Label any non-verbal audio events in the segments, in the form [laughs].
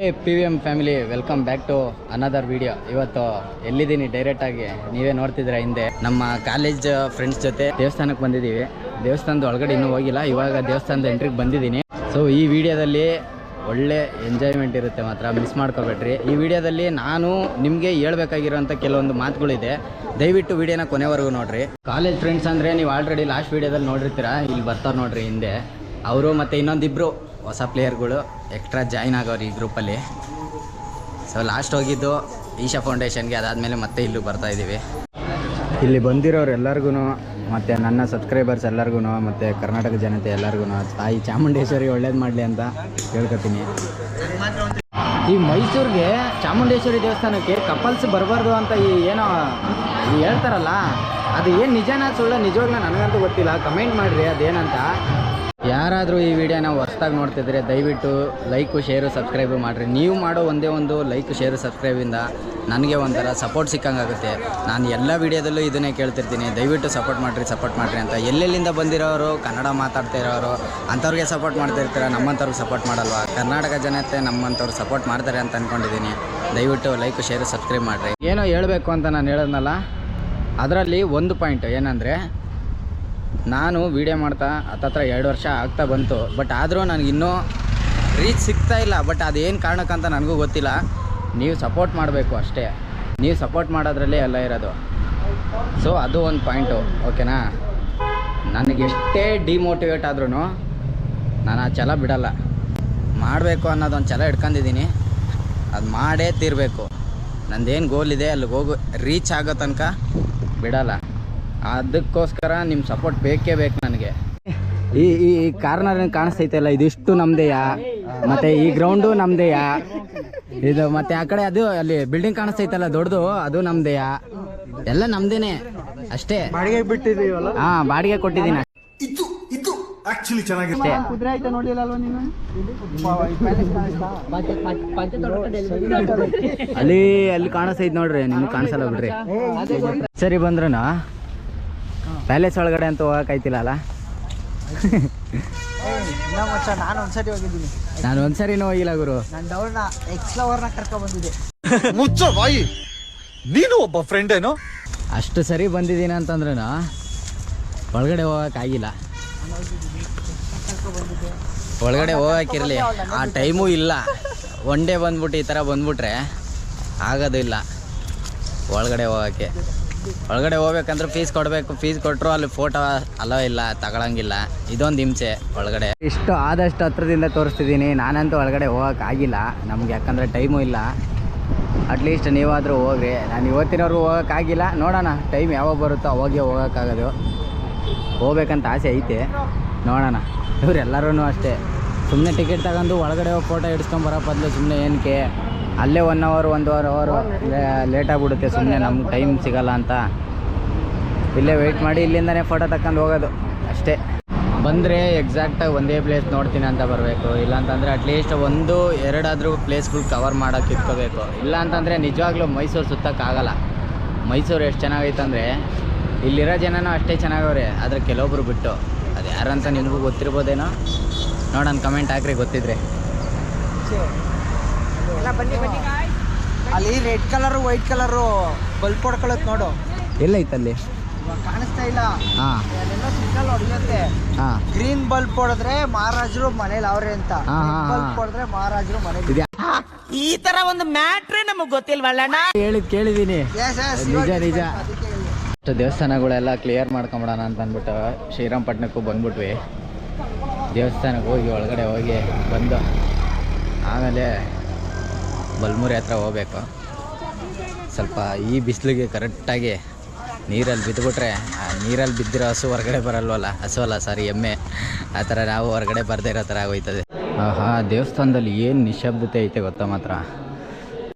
Hey P V M family welcome back to another video ಇವತ್ತು ಎಲ್ಲಿದ್ದೀನಿ ಡೈರೆಕ್ಟಾಗಿ ನೀವೇ ನೋಡ್ತಿದ್ದೀರಾ ಹಿಂದೆ. ನಮ್ಮ ಕಾಲೇಜ್ ಫ್ರೆಂಡ್ಸ್ ಜೊತೆ ದೇವಸ್ಥಾನಕ್ಕೆ ಬಂದಿದ್ದೀವಿ. ದೇವಸ್ಥಾನದ ಒಳಗಡೆ ಇನ್ನೂ ಹೋಗಿಲ್ಲ, ಇವಾಗ ದೇವಸ್ಥಾನದ ಎಂಟ್ರಿಗೆ ಬಂದಿದ್ದೀನಿ. ಸೊ ಈ ವಿಡಿಯೋದಲ್ಲಿ ಒಳ್ಳೆ ಎಂಜಾಯ್ಮೆಂಟ್ ಇರುತ್ತೆ ಮಾತ್ರ ಮಿಸ್ ಮಾಡ್ಕೋಬೇಡ್ರಿ. ಈ ವಿಡಿಯೋದಲ್ಲಿ ನಾನು ನಿಮಗೆ ಹೇಳ್ಬೇಕಾಗಿರೋಂಥ ಕೆಲವೊಂದು ಮಾತುಗಳಿದೆ. ದಯವಿಟ್ಟು ವಿಡಿಯೋನ ಕೊನೆವರೆಗೂ ನೋಡ್ರಿ. ಕಾಲೇಜ್ ಫ್ರೆಂಡ್ಸ್ ಅಂದರೆ ನೀವು ಆಲ್ರೆಡಿ ಲಾಸ್ಟ್ ವಿಡಿಯೋದಲ್ಲಿ ನೋಡಿರ್ತೀರಾ, ಇಲ್ಲಿ ಬರ್ತಾರೆ ನೋಡ್ರಿ ಹಿಂದೆ. ಅವರು ಮತ್ತು ಇನ್ನೊಂದಿಬ್ಬರು ಹೊಸ ಪ್ಲೇಯರ್ಗಳು ಎಕ್ಸ್ಟ್ರಾ ಜಾಯ್ನ್ ಆಗೋರು ಈ ಗ್ರೂಪಲ್ಲಿ. ಸೊ ಲಾಸ್ಟ್ ಹೋಗಿದ್ದು ಈಶಾ ಫೌಂಡೇಶನ್ಗೆ, ಅದಾದಮೇಲೆ ಮತ್ತೆ ಇಲ್ಲೂ ಬರ್ತಾ ಇದ್ದೀವಿ. ಇಲ್ಲಿ ಬಂದಿರೋರು ಎಲ್ಲರಿಗೂ ಮತ್ತು ನನ್ನ ಸಬ್ಸ್ಕ್ರೈಬರ್ಸ್ ಎಲ್ಲರಿಗೂ ಮತ್ತು ಕರ್ನಾಟಕ ಜನತೆ ಎಲ್ಲರಿಗೂ ತಾಯಿ ಚಾಮುಂಡೇಶ್ವರಿ ಒಳ್ಳೇದು ಮಾಡಲಿ ಅಂತ ಹೇಳ್ಕೊತೀನಿ. ಈ ಮೈಸೂರಿಗೆ ಚಾಮುಂಡೇಶ್ವರಿ ದೇವಸ್ಥಾನಕ್ಕೆ ಕಪಲ್ಸ್ ಬರಬಾರ್ದು ಅಂತ ಈ ಏನೋ ಹೇಳ್ತಾರಲ್ಲ, ಅದು ಏನು ನಿಜನಾ ಸುಳ್ಳ ನಿಜವಾಗ್ಲೂ ನನಗಂತೂ ಗೊತ್ತಿಲ್ಲ. ಕಮೆಂಟ್ ಮಾಡಿರಿ, ಅದೇನಂತ. ಯಾರಾದರೂ ಈ ವಿಡಿಯೋನ ಹೊಸ್ದಾಗಿ ನೋಡ್ತಿದ್ರೆ ದಯವಿಟ್ಟು ಲೈಕು, ಶೇರು, ಸಬ್ಸ್ಕ್ರೈಬು ಮಾಡಿರಿ. ನೀವು ಮಾಡೋ ಒಂದೇ ಒಂದು ಲೈಕ್, ಶೇರು, ಸಬ್ಸ್ಕ್ರೈಬಿಂದ ನನಗೆ ಒಂಥರ ಸಪೋರ್ಟ್ ಸಿಕ್ಕಂಗಾಗುತ್ತೆ. ನಾನು ಎಲ್ಲ ವಿಡಿಯೋದಲ್ಲೂ ಇದನ್ನೇ ಕೇಳ್ತಿರ್ತೀನಿ. ದಯವಿಟ್ಟು ಸಪೋರ್ಟ್ ಮಾಡಿರಿ ಸಪೋರ್ಟ್ ಮಾಡಿರಿ ಅಂತ. ಎಲ್ಲೆಲ್ಲಿಂದ ಬಂದಿರೋರು, ಕನ್ನಡ ಮಾತಾಡ್ತಾ ಇರೋರು, ಅಂಥವ್ರಿಗೆ ಸಪೋರ್ಟ್ ಮಾಡ್ತಿರ್ತೀರ ನಮ್ಮಂಥವ್ರಿಗೆ ಸಪೋರ್ಟ್ ಮಾಡಲ್ವಾ? ಕರ್ನಾಟಕ ಜನತೆ ನಮ್ಮಂಥವ್ರು ಸಪೋರ್ಟ್ ಮಾಡ್ತಾರೆ ಅಂತ ಅಂದ್ಕೊಂಡಿದ್ದೀನಿ ದಯವಿಟ್ಟು ಲೈಕ್, ಶೇರು, ಸಬ್ಸ್ಕ್ರೈಬ್ ಮಾಡಿರಿ. ಏನೋ ಹೇಳಬೇಕು ಅಂತ ನಾನು ಹೇಳೋದ್ನಲ್ಲ? ಅದರಲ್ಲಿ ಒಂದು ಪಾಯಿಂಟ್ ಏನಂದರೆ ನಾನು ವೀಡಿಯೋ ಮಾಡ್ತಾ ಹತ್ತತ್ರ ಎರಡು ವರ್ಷ ಆಗ್ತಾ ಬಂತು. ಬಟ್ ಆದರೂ ನನಗೆ ಇನ್ನೂ ರೀಚ್ ಸಿಗ್ತಾ ಇಲ್ಲ. ಬಟ್ ಅದೇನು ಕಾರಣಕ್ಕಂತ ನನಗೂ ಗೊತ್ತಿಲ್ಲ. ನೀವು ಸಪೋರ್ಟ್ ಮಾಡಬೇಕು ಅಷ್ಟೇ. ನೀವು ಸಪೋರ್ಟ್ ಮಾಡೋದ್ರಲ್ಲೇ ಎಲ್ಲ ಇರೋದು. ಸೊ ಅದು ಒಂದು ಪಾಯಿಂಟು ಓಕೆನಾ ನನಗೆ ಎಷ್ಟೇ ಡಿಮೋಟಿವೇಟ್ ಆದ್ರೂ ನಾನು ಆ ಛಲ ಬಿಡಲ್ಲ. ಮಾಡಬೇಕು ಅನ್ನೋದೊಂದು ಛಲ ಇಟ್ಕೊಂಡಿದ್ದೀನಿ. ಅದು ಮಾಡೇ ತೀರಬೇಕು. ನಂದೇನು ಗೋಲ್ ಇದೆ, ಅಲ್ಲಿಗೆ ಹೋಗು ರೀಚ್ ಆಗೋ ತನಕ ಬಿಡಲ್ಲ. ಅದಕ್ಕೋಸ್ಕರ ನಿಮ್ಮ ಸಪೋರ್ಟ್ ಬೇಕೇ ಬೇಕು ನನಗೆ. ಈ ಈ ಕಾರ್ನರ್ ಕಾಣಿಸ್ತೈತಲ್ಲ ಇದಿಷ್ಟು ನಮ್ದೆಯಾ? ಮತ್ತೆ ಈ ಗ್ರೌಂಡು ನಮ್ದೆಯಾ? ಇದು ಮತ್ತೆ ಆ ಕಡೆ ಅದು ಅಲ್ಲಿ ಬಿಲ್ಡಿಂಗ್ ಕಾಣಿಸ್ತೈತಲ್ಲ ದೊಡ್ಡದು ಅದು ನಮ್ದೆಯಾ? ಎಲ್ಲ ನಮ್ದೇನೆ ಅಷ್ಟೇ. ಬಾಡಿಗೆ ಬಿಟ್ಟಿದೀವಲ್ಲ ಹಾ ಬಾಡಿಗೆ ಕೊಟ್ಟಿದ್ದೀನಿ ಇದು ಇದು ಆಕ್ಚುಲಿ ಚೆನ್ನಾಗಿದೆ. ಅಷ್ಟೇ. ಕುದುರೆ ಆಯ್ತಾ ನೋಡಿಲ್ಲ ಅಲ್ವಾ ನೀನು? ಅಲ್ಲಿ ಅಲ್ಲಿ ಕಾಣಿಸ್ತೈತೆ ನೋಡ್ರಿ ನಿಮ್ಗೆ ಕಾಣಿಸಲ್ಲ ಬಿಡ್ರಿ. ಸರಿ ಬಂದ್ರನ ಪ್ಯಾಲೇಸ್ ಒಳಗಡೆ ಅಂತ ಹೋಗಕ್ಕಾಯ್ತಿಲ್ಲ ಅಲ್ಲ? ನಾನು ಒಂದ್ಸರಿ ಹೋಗಿದ್ದೀನಿ. ನಾನು ಒಂದ್ಸರಿನೂ ಹೋಗಿಲ್ಲ ಗುರು. ನಾನು ಡೌರ್ನ ಎಕ್ಸ್ ಲವರ್ನ ಕರ್ಕೊಂಡ್ ಬಂದಿದ್ದೆ ಮುಚ್ಚ ಬಾಯಿ. ನೀನು ಒಬ್ಬ ಫ್ರೆಂಡ್ ಏನು ಅಷ್ಟು ಸರಿ ಬಂದಿದ್ದೀನಿ ಅಂತಂದ್ರೂ ಒಳಗಡೆ ಹೋಗಕ್ಕಾಗಿಲ್ಲ ಒಳಗಡೆ ಹೋಗೋಕ್ಕಿರಲಿ. ಆ ಟೈಮು ಇಲ್ಲ. ಒನ್ ಡೇ ಬಂದ್ಬಿಟ್ಟು ಈ ಥರ ಬಂದ್ಬಿಟ್ರೆ ಆಗೋದಿಲ್ಲ ಒಳಗಡೆ ಹೋಗೋಕ್ಕೆ. ಒಳಗಡೆ ಹೋಗ್ಬೇಕಂದ್ರೆ ಫೀಸ್ ಕೊಡಬೇಕು. ಫೀಸ್ ಕೊಟ್ಟರು ಅಲ್ಲಿ ಫೋಟೋ ಅಲೋ ಇಲ್ಲ, ತಗೊಳಂಗಿಲ್ಲ. ಇದೊಂದು ಹಿಂಸೆ ಒಳಗಡೆ. ಇಷ್ಟು ಆದಷ್ಟು ಹತ್ರದಿಂದ ತೋರಿಸ್ತಿದ್ದೀನಿ. ನಾನಂತೂ ಒಳಗಡೆ ಹೋಗೋಕ್ಕಾಗಿಲ್ಲ ನಮ್ಗೆ ಯಾಕಂದರೆ ಟೈಮು ಇಲ್ಲ. ಅಟ್ಲೀಸ್ಟ್ ನೀವಾದರೂ ಹೋಗ್ರಿ. ನಾನು ಇವತ್ತಿನವ್ರು ಹೋಗೋಕ್ಕಾಗಿಲ್ಲ ನೋಡೋಣ ಟೈಮ್ ಯಾವಾಗ ಬರುತ್ತೋ ಅವಾಗೆ ಹೋಗೋಕ್ಕಾಗೋದು ಹೋಗ್ಬೇಕಂತ ಆಸೆ ಐತೆ. ನೋಡೋಣ. ಇವರೆಲ್ಲರೂ ಅಷ್ಟೇ. ಸುಮ್ಮನೆ ಟಿಕೆಟ್ ತಗೊಂಡು ಒಳಗಡೆ ಹೋಗಿ ಫೋಟೋ ಹಿಡ್ಸ್ಕೊಂಬರೋ ಬದಲು ಸುಮ್ಮನೆ ಏನಕ್ಕೆ ಅಲ್ಲೇ ಒನ್ ಅವರ್ ಒಂದು ಅವರ್ ಅವರ್ ಲೇಟ್ ಆಗಿಬಿಡುತ್ತೆ ಸುಮ್ಮನೆ ನಮ್ಗೆ ಟೈಮ್ ಸಿಗಲ್ಲ ಅಂತ. ಇಲ್ಲೇ ವೆಯ್ಟ್ ಮಾಡಿ ಇಲ್ಲಿಂದನೇ ಫೋಟೋ ತಕ್ಕೊಂಡು ಹೋಗೋದು, ಅಷ್ಟೇ. ಬಂದರೆ ಎಕ್ಸಾಕ್ಟಾಗಿ ಒಂದೇ ಪ್ಲೇಸ್ ನೋಡ್ತೀನಿ ಅಂತ ಬರಬೇಕು. ಇಲ್ಲಾಂತಂದರೆ ಅಟ್ಲೀಸ್ಟ್ ಒಂದು, ಎರಡಾದರೂ ಪ್ಲೇಸ್ಗಳು ಕವರ್ ಮಾಡೋಕೆ ಇಟ್ಕೋಬೇಕು. ಇಲ್ಲ ಅಂತಂದರೆ ನಿಜವಾಗ್ಲೂ ಮೈಸೂರು ಸುತ್ತಕ್ಕಾಗಲ್ಲ ಮೈಸೂರು ಎಷ್ಟು ಚೆನ್ನಾಗೈತೆ ಅಂದರೆ ಇಲ್ಲಿರೋ ಜನನೂ ಅಷ್ಟೇ ಚೆನ್ನಾಗವ್ರೆ, ಆದರೆ ಕೆಲವೊಬ್ರು ಬಿಟ್ಟು. ಅದು ಯಾರಂತ ನಿಮಗೂ ಗೊತ್ತಿರ್ಬೋದೇನೋ? ನೋಡೋಣ ಕಮೆಂಟ್ ಹಾಕ್ರಿ, ಗೊತ್ತಿದ್ರೆ. ಅಲ್ಲಿ red colour white colour bulb ಹೊಡ್ಕೊಳತ್ ನೋಡು. ಎಲ್ಲೈತಲ್ಲಿ ಅಲ್ಲಿ ಕಾಣಿಸ್ತಾ ಇಲ್ಲ. ಸಿಗ್ನಲ್ ಹೊಡೆಯುತ್ತೆ. ಹಾಂ. ಗ್ರೀನ್ ಬಲ್ಪ್ ಹೊಡೆದ್ರೆ ಮಹಾರಾಜರು ಮನೇಲಿ ಅವ್ರೆ ಅಂತ. ಬಲ್ಪ್ ಹೊಡೆದ್ರೆ ಮಹಾರಾಜರು ಮನೇಲಿ. ಈ ತರ ಒಂದು ಮ್ಯಾಟ್ರೇ ನಮಗ್ ಗೊತ್ತಿಲ್ವಲ್ಲಣ್ಣ ಹೇಳಿದ್ ಕೇಳಿದೀನಿ. ನಿಜ ನಿಜ. ದೇವಸ್ಥಾನಗಳೆಲ್ಲ ಕ್ಲಿಯರ್ ಮಾಡ್ಕೊಂಬಿಡೋಣ ಅಂತ ಅಂದ್ಬಿಟ್ಟು ಶ್ರೀರಾಮಪಟ್ಟಣಕ್ಕೂ ಬಂದ್ಬಿಟ್ವಿ. ದೇವಸ್ಥಾನಕ್ಕೆ ಹೋಗಿ ಒಳಗಡೆ ಹೋಗಿ ಬಂದು ಆಮೇಲೆ ಬಲ್ಮುರಿ ಹತ್ರ ಹೋಗ್ಬೇಕು. ಸ್ವಲ್ಪ ಈ ಬಿಸಿಲಿಗೆ ಕರೆಕ್ಟಾಗಿ ನೀರಲ್ಲಿ ಬಿದ್ದುಬಿಟ್ರೆ ನೀರಲ್ಲಿ ಬಿದ್ದಿರೋ ಹಸು ಹೊರಗಡೆ ಬರಲ್ವಲ್ಲ? ಹಸು ಅಲ್ಲ ಸಾರಿ ಎಮ್ಮೆ. ಆ ಥರ ನಾವು ಹೊರಗಡೆ ಬರದೇ ಇರೋ ಥರ ಆಗೋಯ್ತದೆ. ಆಹಾ, ದೇವಸ್ಥಾನದಲ್ಲಿ ಏನು ನಿಶಬ್ದತೆ ಐತೆ ಗೊತ್ತಾ ಮಾತ್ರ?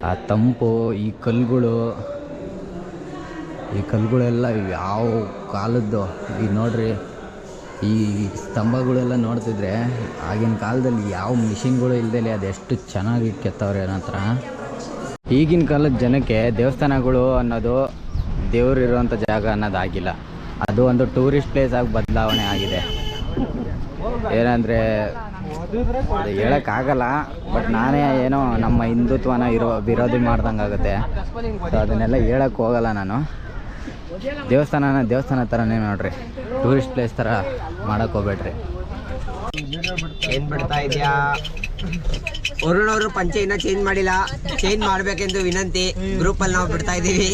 ಆ ತಂಪು, ಈ ಕಲ್ಲುಗಳು ಈ ಕಲ್ಲುಗಳೆಲ್ಲ ಯಾವ ಕಾಲದ್ದು? ಈಗ ನೋಡ್ರಿ. ಈ ಸ್ತಂಭಗಳೆಲ್ಲ ನೋಡ್ತಿದ್ರೆ ಆಗಿನ ಕಾಲದಲ್ಲಿ ಯಾವ ಮಿಷಿನ್ಗಳು ಇಲ್ದೇಲೆ ಅದೆಷ್ಟು ಚೆನ್ನಾಗಿ ಕೆತ್ತವ್ರೆ ಅನ್ನೋ ಹತ್ರ ಈಗಿನ ಕಾಲದ ಜನಕ್ಕೆ ದೇವಸ್ಥಾನಗಳು ಅನ್ನೋದು ದೇವ್ರು ಇರುವಂಥ ಜಾಗ ಅನ್ನೋದಾಗಿಲ್ಲ. ಅದು ಒಂದು ಟೂರಿಸ್ಟ್ ಪ್ಲೇಸ್ ಆಗಿ ಬದಲಾವಣೆ ಆಗಿದೆ. ಏನಂದರೆ ಹೇಳೋಕ್ಕಾಗಲ್ಲ ಬಟ್ ನಾನೇ ಏನೋ ನಮ್ಮ ಹಿಂದುತ್ವನ ಇರೋ ವಿರೋಧಿ ಮಾಡ್ದಂಗೆ ಆಗುತ್ತೆ ಸೊ ಅದನ್ನೆಲ್ಲ ಹೇಳೋಕ್ಕೆ ಹೋಗಲ್ಲ ನಾನು. ದೇವಸ್ಥಾನನ ದೇವಸ್ಥಾನ ಥರನೇ ನೋಡ್ರಿ. ಟೂರಿಸ್ಟ್ ಪ್ಲೇಸ್ ಥರ ಮಾಡಕ್ ಹೋಗ್ಬೇಡ್ರಿ. ಏನ್ ಬಿಡ್ತಾ ಇದ್ಯಾ? ವರುಣ್ ಅವರು ಪಂಚೆ ಇನ್ನ ಚೇಂಜ್ ಮಾಡಿಲ್ಲ. ಚೇಂಜ್ ಮಾಡ್ಬೇಕೆಂದು ವಿನಂತಿ. ಗ್ರೂಪ್ ಅಲ್ಲಿ ನಾವು ಬಿಡ್ತಾ ಇದೀವಿ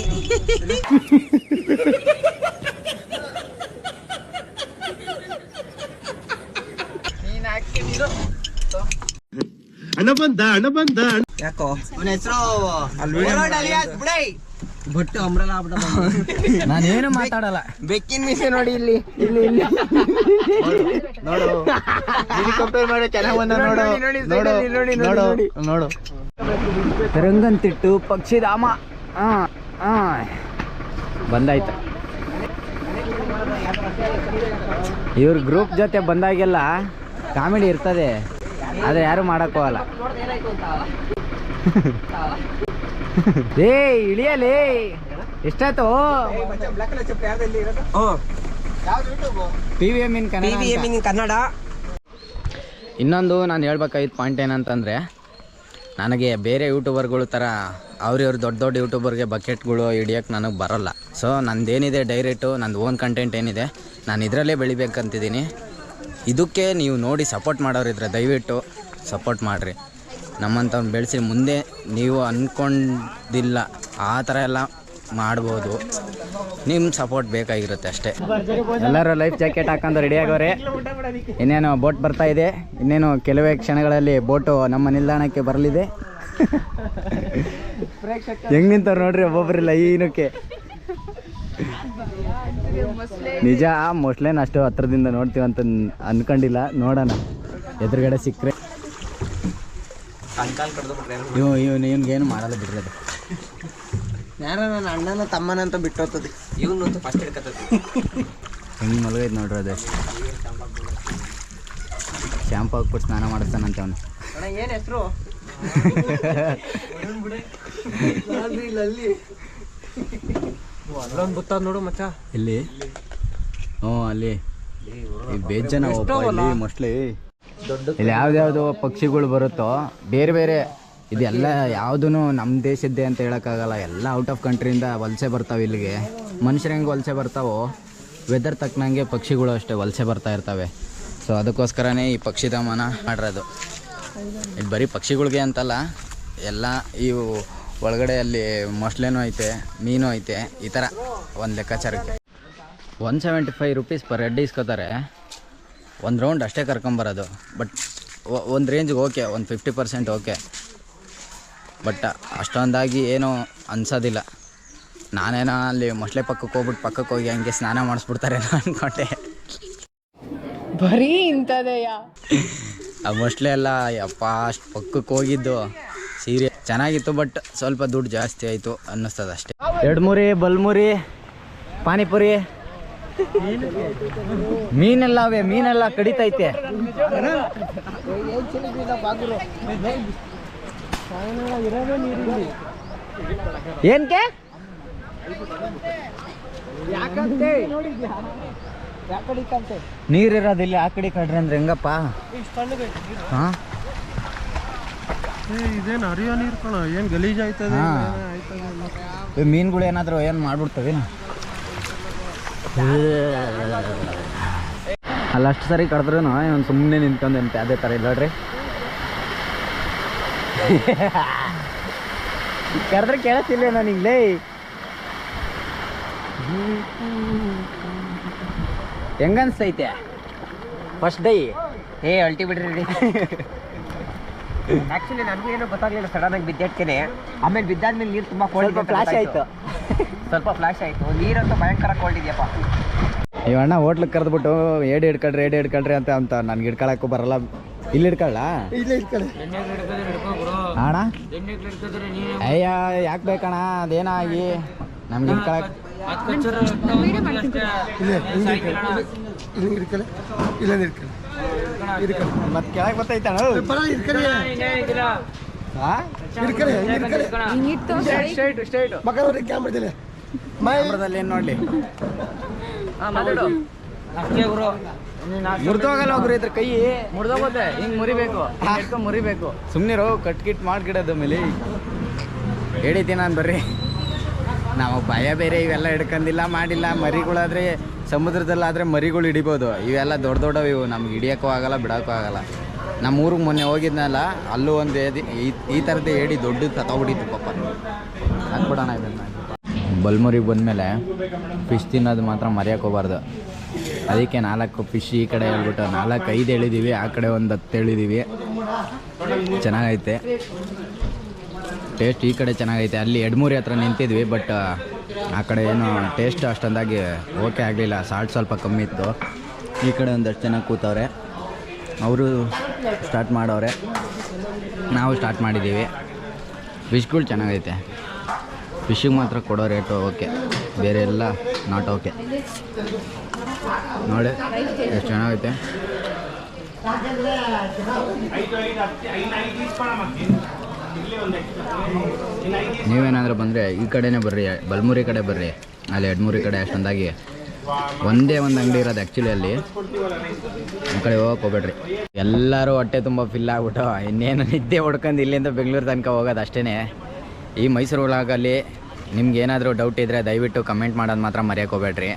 ಅಣ್ಣ ಬಂದ ಅಣ್ಣ ಬಂದ. ಯಾಕೋ? ಅವನ ಹೆಸರು ಬಟ್ಟು ನಾನು ನಾನೇನು ಮಾತಾಡಲ್ಲ. ಬೆಕ್ಕಿನ ಮೀಸೆ ನೋಡಿ ಇಲ್ಲಿ ಇಲ್ಲಿ ಇಲ್ಲಿ. ನೋಡು ಕಂಪೇರ್ ಮಾಡಿ ಚೆನ್ನಾಗಿ ಬಂದ ನೋಡು ನೋಡು. ನೋಡು ನೋಡು ತೆರಂಗಂತಿಟ್ಟು ಪಕ್ಷಿಧಾಮ. ಹಾಂ ಹಾಂ ಬಂದಾಯ್ತು. ಇವ್ರ ಗ್ರೂಪ್ ಜೊತೆ ಬಂದಾಗೆಲ್ಲ ಕಾಮಿಡಿ ಇರ್ತದೆ. ಆದರೆ ಯಾರು ಹೋಗಲ್ಲ. ಏ ಇಳಿಯಲೇ ಎಷ್ಟಾಯ್ತು? ಕನ್ನಡ ಇನ್ನೊಂದು ನಾನು ಹೇಳ್ಬೇಕಾಗಿದ್ದ ಪಾಯಿಂಟ್ ಏನಂತಂದರೆ ನನಗೆ ಬೇರೆ ಯೂಟ್ಯೂಬರ್ಗಳು ಥರ ಅವ್ರಿವ್ರು ದೊಡ್ಡ ದೊಡ್ಡ ಯೂಟ್ಯೂಬರ್ಗೆ ಬಕೆಟ್ಗಳು ಹಿಡಿಯೋಕ್ಕೆ ನನಗೆ ಬರೋಲ್ಲ. ಸೊ ನಂದೇನಿದೆ ಡೈರೆಕ್ಟು ನಂದು ಓನ್ ಕಂಟೆಂಟ್ ಏನಿದೆ ನಾನು ಇದರಲ್ಲೇ ಬೆಳಿಬೇಕಂತಿದ್ದೀನಿ. ಇದಕ್ಕೆ ನೀವು ನೋಡಿ ಸಪೋರ್ಟ್ ಮಾಡೋರಿದ್ರೆ ದಯವಿಟ್ಟು ಸಪೋರ್ಟ್ ಮಾಡಿರಿ. ನಮ್ಮಂಥವ್ನು ಬೆಳೆಸಿ ಮುಂದೆ ನೀವು ಅಂದ್ಕೊಂಡಿಲ್ಲ ಆ ಥರ ಎಲ್ಲ ಮಾಡ್ಬೋದು. ನಿಮ್ಮ ಸಪೋರ್ಟ್ ಬೇಕಾಗಿರುತ್ತೆ ಅಷ್ಟೇ. ಎಲ್ಲರೂ ಲೈಫ್ ಜಾಕೆಟ್ ಹಾಕೊಂಡು ರೆಡಿ ಆಗೋರೆ. ಇನ್ನೇನು ಬೋಟ್ ಬರ್ತಾ ಇದೆ. ಇನ್ನೇನು ಕೆಲವೇ ಕ್ಷಣಗಳಲ್ಲಿ ಬೋಟು ನಮ್ಮ ನಿಲ್ದಾಣಕ್ಕೆ ಬರಲಿದೆ. ಹೆಂಗ್ ನಿಂತವ್ರು ನೋಡ್ರಿ ಒಬ್ಬೊಬ್ಬರಿಲ್ಲ ಏನಕ್ಕೆ ನಿಜ ಮೊಸ್ಲೇನ್ ಅಷ್ಟು ಹತ್ರದಿಂದ ನೋಡ್ತೀವಂತ ಅನ್ಕೊಂಡಿಲ್ಲ. ನೋಡೋಣ. ಎದುರುಗಡೆ ಸಿಕ್ಕರೆ. ಇವ್ ಇವ್ನು ಏನು ಮಾಡಲ್ಲ ಬಿಡ್ರಿ ಅದು. ಯಾರ ನನ್ನ ಅಣ್ಣನ ತಮ್ಮನಂತ ಬಿಟ್ಟೋತದೆ. ಇವನು ಫಸ್ಟ್ ಹಿಡ್ಕತ್ತದ. ಹೆಂಗೆ ಮಲಗೈತೆ ನೋಡ್ರಿ ಅದೇ. ಶಾಂಪು ಹಾಕ್ಬಿಟ್ಟು ಸ್ನಾನ ಮಾಡಿಸ್ತಾನಂತೆ ಅವನು. ಅಣ್ಣ ಏನ್ ಹೆಸರು? [laughs] ಅಲ್ಲೊಂದು ಬುತ್ತ ನೋಡು ಮಚ್ಚ. ಇಲ್ಲಿ ಹ್ಞೂ ಅಲ್ಲಿ. ಈ ಬೇಜನ ಇಲ್ಲಿ ಮೋಸ್ಟ್ಲಿ. ಇಲ್ಲಿ ಯಾವ್ದ್ಯಾವ್ದು ಪಕ್ಷಿಗಳು ಬರುತ್ತೋ, ಬೇರೆ ಬೇರೆ ಇದೆಲ್ಲ ಯಾವುದೂ ನಮ್ಮ ದೇಶದ್ದೆ ಅಂತ ಹೇಳೋಕ್ಕಾಗಲ್ಲ. ಎಲ್ಲ ಔಟ್ ಆಫ್ ಕಂಟ್ರಿಯಿಂದ ವಲಸೆ ಬರ್ತಾವೆ ಇಲ್ಲಿಗೆ. ಮನುಷ್ಯರು ಹೆಂಗೆ ವಲಸೆ ಬರ್ತಾವೋ ವೆದರ್ ತಕ್ಕನಂಗೆ ಪಕ್ಷಿಗಳು ಅಷ್ಟೇ ವಲಸೆ ಬರ್ತಾ ಇರ್ತವೆ. ಸೊ ಅದಕ್ಕೋಸ್ಕರನೇ ಈ ಪಕ್ಷಿಧಾಮನ ಮಾಡಿರೋದು. ಇದು ಬರೀ ಪಕ್ಷಿಗಳಿಗೆ ಅಂತಲ್ಲ, ಎಲ್ಲ ಇವು ಒಳಗಡೆ ಅಲ್ಲಿ ಮೊಸಳೆನೂ ಐತೆ, ಮೀನು ಐತೆ, ಈ ಥರ ಒಂದು ಲೆಕ್ಕಾಚಾರಕ್ಕೆ. One seventy five rupees per head ಇಸ್ಕೋತಾರೆ. ಒಂದು ರೌಂಡ್ ಅಷ್ಟೇ ಕರ್ಕೊಂಬರೋದು. ಬಟ್ ಒಂದು ರೇಂಜ್ಗೆ ಓಕೆ ಒಂದು ಫಿಫ್ಟಿ ಪರ್ಸೆಂಟ್ ಓಕೆ ಬಟ್ ಅಷ್ಟೊಂದಾಗಿ ಏನೂ ಅನ್ಸೋದಿಲ್ಲ. ನಾನೇನೋ ಅಲ್ಲಿ ಮೊಸಳೆ ಪಕ್ಕಕ್ಕೆ ಹೋಗ್ಬಿಟ್ಟು ಪಕ್ಕಕ್ಕೆ ಹೋಗಿ ಹಂಗೆ ಸ್ನಾನ ಮಾಡಿಸ್ಬಿಡ್ತಾರೇನೋ ಅಂದ್ಕೊಂಡೆ ಬರೀ ಇಂಥದೆಯ? ಆ ಮೊಸಳೆ ಎಲ್ಲ ಯಪ್ಪ ಅಷ್ಟು ಪಕ್ಕಕ್ಕೆ ಹೋಗಿದ್ದು ಸೀರೆ ಚೆನ್ನಾಗಿತ್ತು ಬಟ್ ಸ್ವಲ್ಪ ದುಡ್ಡು ಜಾಸ್ತಿ ಆಯಿತು ಅನ್ನಿಸ್ತದೆ ಅಷ್ಟೇ ಎರಡು ಮುರಿ ಬಲ್ಮುರಿ ಪಾನಿಪುರಿ. ಮೀನೆಲ್ಲ ಅವೇ ಮೀನೆಲ್ಲ ಕಡಿತೈತೆ. ಏನ್ಕೆ? ನೀರಿರೋದಿಲ್ಲ ಆ ಕಡೆ ಕಡ್ರಿ ಅಂದ್ರೆ ಹೆಂಗಪ್ಪ? ಹಾ? ಇದೇನು ಹರಿಯೋ ನೀರು ಕಣ ಏನು ಗಲೀಜ್ ಆಯ್ತದೆ? ಮೀನ್ಗಳು ಏನಾದ್ರು ಏನು ಮಾಡ್ಬಿಡ್ತವೆ ಅಲ್ಲ, ಅಷ್ಟು ಸರಿ ಕಳೆದ್ರೂ ಇವನು ಸುಮ್ಮನೆ ನಿಂತ್ಕೊಂಡಂತೆ ಅದೇ ಥರ ಇಲ್ಲ ನೋಡ್ರಿ. ಕರೆದ್ರೆ ಕೇಳತ್ತಿಲ್ಲ ನಾನು ಇಲ್ಲೇ ಹೆಂಗನ್ಸ್ತೈತೆ ಫಸ್ಟ್ ಡೈ ಏ ಅಲ್ಟಿ ಬಿಡ್ರಿ. ಆಕ್ಚುಲಿ ನನಗೂ ಏನೋ ಗೊತ್ತಾಗಲಿಲ್ಲ ಸಡನ್ ಆಗಿ ಬಿದ್ದೇಟ್ಕೇನೆ ಆಮೇಲೆ ಬಿದ್ದಾದ್ಮೇಲೆ ನೀರು ತುಂಬಾ ಕೋಲ್ಡ್ ಸ್ವಲ್ಪ ಫ್ಲಾಶ್ ಆಯ್ತು ಸ್ವಲ್ಪ ಫ್ಲಾಶ್ ಆಯ್ತು ನೀರಂತೂ ಭಯಂಕರ ಕೋಲ್ಡ್ ಇದೆಯಪ್ಪ ಇವಣ್ಣ ಹೋಟ್ಲಿಗೆ ಕರೆದ್ಬಿಟ್ಟು ಏಡಿ ಹಿಡ್ಕೊಳ್ರಿ ಏಡಿ ಹಿಡ್ಕೊಳ್ರಿ ಅಂತ ಅಂತ ನನ್ಗೆ ಹಿಡ್ಕೊಳಕ್ಕೂ ಬರಲ್ಲ ಇಲ್ಲಿ ಹಿಡ್ಕೊಳ್ಳ ಅಣ್ಣ ಅಯ್ಯ ಯಾಕೆ ಬೇಕಣ್ಣ ಅದೇನಾಗಿ ನಮ್ಗೆ ಹಿಡ್ಕೊಳಕ್ ಮತ್ತೆ ಕೆಳಗೆ ಕ್ಯಾಮ್ರದಲ್ಲಿ ಏನು ನೋಡ್ಲಿ? ಮುರಿದೋಗಲ್ಲ ಹೋಗ್ರಿ ಇದ್ರ ಕೈ. ಮುರಿದೋಗುತ್ತೆ. ಹಿಂಗ್ ಮುರಿಬೇಕು. ಹಿಡ್ಕೊಂಡ್ ಮುರಿಬೇಕು. ಸುಮ್ಮನಿರೋ ಕಟ್ ಕಿಟ್ ಮಾಡ್ಗಿಡೋದು ಮೇಲೆ. ಹೇಳಿದ್ದೀನಿ ನಾನು ಬರ್ರಿ. ನಾವು ಭಯ ಬೇರೆ ಇವೆಲ್ಲ ಹಿಡ್ಕೊಂಡಿಲ್ಲ ಮಾಡಿಲ್ಲ ಮರಿಗಳಾದ್ರೆ ಸಮುದ್ರದಲ್ಲಾದ್ರೆ ಮರಿಗಳು ಹಿಡಿಬೋದು. ಇವೆಲ್ಲ ದೊಡ್ಡ ದೊಡ್ಡವು ಇವು. ನಮ್ಗೆ ಹಿಡಿಯೋಕ್ಕೂ ಆಗಲ್ಲ, ಬಿಡೋಕ್ಕೂ ಆಗಲ್ಲ. ನಮ್ಮ ಊರಿಗೆ ಮೊನ್ನೆ ಹೋಗಿದ್ನಲ್ಲ, ಅಲ್ಲೂ ಒಂದು ಏದಿ, ಈ- ಥರದ್ದು ಹೇಳಿ ದೊಡ್ಡದು ತಗೊಬಿಟ್ಟಿತ್ತು ಪಾಪ. ಹಾಕ್ಬಿಡೋಣ ಇದನ್ನು. ಬಲ್ಮುರಿಗೆ ಬಂದಮೇಲೆ ಫಿಶ್ ತಿನ್ನೋದು ಮಾತ್ರ ಮರೆಯೋಕೆ ಹೋಗಬಾರ್ದು. ಅದಕ್ಕೆ ನಾಲ್ಕು ಫಿಶ್ ಈ ಕಡೆ ಹೇಳ್ಬಿಟ್ಟು ನಾಲ್ಕು ಐದು ಹೇಳಿದ್ದೀವಿ ಆ ಕಡೆ ಒಂದು ಹತ್ತು ಹೇಳಿದ್ದೀವಿ ಚೆನ್ನಾಗೈತೆ. ಟೇಸ್ಟ್ ಈ ಕಡೆ ಚೆನ್ನಾಗೈತೆ. ಅಲ್ಲಿ ಎಡ್ಮೂರಿ ಹತ್ರ ನಿಂತಿದ್ವಿ ಬಟ್ ಆ ಕಡೆ ಏನು ಟೇಸ್ಟ್ ಅಷ್ಟೊಂದಾಗಿ ಓಕೆ ಆಗಲಿಲ್ಲ ಸಾಲ್ಟ್ ಸ್ವಲ್ಪ ಕಮ್ಮಿ ಇತ್ತು. ಈ ಕಡೆ ಒಂದಷ್ಟು ಜನ ಕೂತವ್ರೆ. ಅವರು ಸ್ಟಾರ್ಟ್ ಮಾಡವ್ರೆ ನಾವು ಸ್ಟಾರ್ಟ್ ಮಾಡಿದ್ದೀವಿ ಫಿಶ್ಗಳು ಚೆನ್ನಾಗೈತೆ. ಫಿಶಿಗೆ ಮಾತ್ರ ಕೊಡೋ ರೇಟು ಓಕೆ. ಬೇರೆ ಎಲ್ಲ ನಾಟ್ ಓಕೆ ನೋಡಿ, ಎಷ್ಟು ಚೆನ್ನಾಗೈತೆ. ನೀವೇನಾದರೂ ಬಂದರೆ ಈ ಕಡೆನೇ ಬರ್ರಿ, ಬಲ್ಮುರಿ ಕಡೆ ಬರ್ರಿ. ಅಲ್ಲಿ ಎಡ್ಮೂರಿ ಕಡೆ ಅಷ್ಟೊಂದಾಗಿ. ಒಂದೇ ಒಂದು ಅಂಗಡಿ ಇರೋದು ಆ್ಯಕ್ಚುಲಿ ಅಲ್ಲಿ. ಆ ಕಡೆ ಹೋಗಕ್ಕೆ ಹೋಗ್ಬೇಡ್ರಿ. ಎಲ್ಲರೂ ಹೊಟ್ಟೆ ತುಂಬ ಫಿಲ್ ಆಗ್ಬಿಟ್ಟು, ಇನ್ನೇನು ನಿದ್ದೆ ಹೊಡ್ಕೊಂಡು ಇಲ್ಲಿಂದ ಬೆಂಗಳೂರು ತನಕ ಹೋಗೋದು ಅಷ್ಟೇ ಈ ಮೈಸೂರು ಒಳಗಲ್ಲಿ ನಿಮ್ಗೆ ಏನಾದರೂ ಡೌಟ್ ಇದ್ದರೆ ದಯವಿಟ್ಟು ಕಮೆಂಟ್ ಮಾಡೋದು ಮಾತ್ರ ಮರೆಯೋಕೆ ಹೋಗ್ಬೇಡ್ರಿ.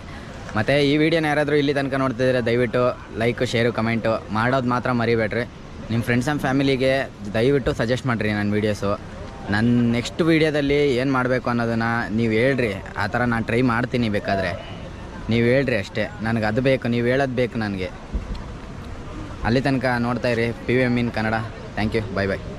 ಮತ್ತು ಈ ವಿಡಿಯೋನ ಯಾರಾದರೂ ಇಲ್ಲಿ ತನಕ ನೋಡ್ತಿದ್ರೆ ದಯವಿಟ್ಟು ಲೈಕ್ ಶೇರು ಕಮೆಂಟು ಮಾಡೋದು ಮಾತ್ರ ಮರಿಬೇಡ್ರಿ. ನಿಮ್ಮ ಫ್ರೆಂಡ್ಸ್ ಆ್ಯಂಡ್ ಫ್ಯಾಮಿಲಿಗೆ ದಯವಿಟ್ಟು ಸಜೆಸ್ಟ್ ಮಾಡಿರಿ ನನ್ನ ವೀಡಿಯೋಸು ನನ್ನ ನೆಕ್ಸ್ಟ್ ವೀಡಿಯೋದಲ್ಲಿ ಏನು ಮಾಡಬೇಕು ಅನ್ನೋದನ್ನು ನೀವು ಹೇಳ್ರಿ. ಆ ಥರ ನಾನು ಟ್ರೈ ಮಾಡ್ತೀನಿ ಬೇಕಾದರೆ. ನೀವು ಹೇಳ್ರಿ ಅಷ್ಟೇ. ನನಗೆ ಅದು ಬೇಕು, ನೀವು ಹೇಳೋದು ಬೇಕು ನನಗೆ. ಅಲ್ಲಿ ತನಕ ನೋಡ್ತಾಯಿರಿ P V M in Kannada. Thank you bye bye